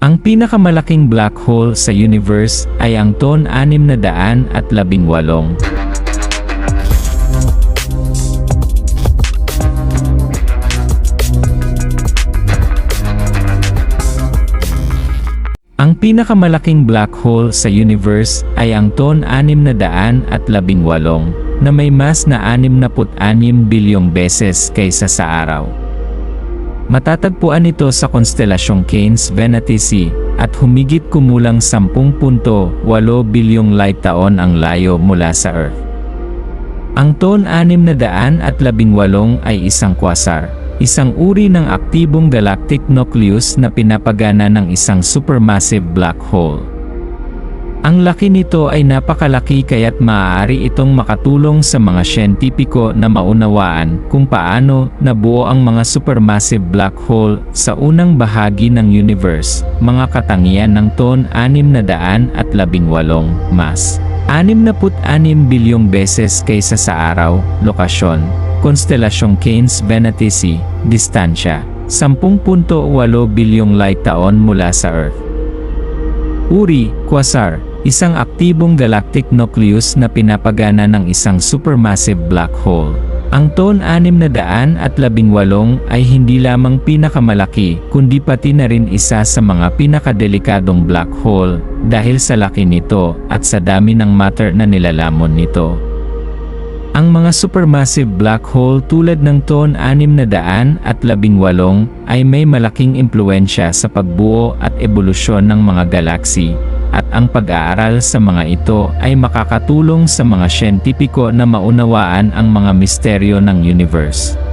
Ang pinakamalaking black hole sa universe ay ang Ton 618. Ang pinakamalaking black hole sa universe ay ang Ton 618 na may mas na 66 bilyong beses kaysa sa araw. Matatagpuan ito sa konstelasyong Canes Venatici at humigit kumulang 10.8 bilyong light taon ang layo mula sa Earth. Ang Ton 618 ay isang quasar, isang uri ng aktibong galactic nucleus na pinapagana ng isang supermassive black hole. Ang laki nito ay napakalaki kaya't maaari itong makatulong sa mga siyentipiko na maunawaan kung paano nabuo ang mga supermassive black hole sa unang bahagi ng universe, mga katangian ng Ton 618 mas. 66 bilyong beses kaysa sa araw, lokasyon, konstelasyong Canes Venatici, distansya, 10.8 bilyong light taon mula sa Earth. Uri, Quasar, isang aktibong galactic nucleus na pinapagana ng isang supermassive black hole. Ang Ton 618 ay hindi lamang pinakamalaki, kundi pati na rin isa sa mga pinakadelikadong black hole dahil sa laki nito at sa dami ng matter na nilalamon nito. Ang mga supermassive black hole tulad ng Ton 618 ay may malaking impluensya sa pagbuo at ebolusyon ng mga galaksi, at ang pag-aaral sa mga ito ay makakatulong sa mga siyentipiko na maunawaan ang mga misteryo ng universe.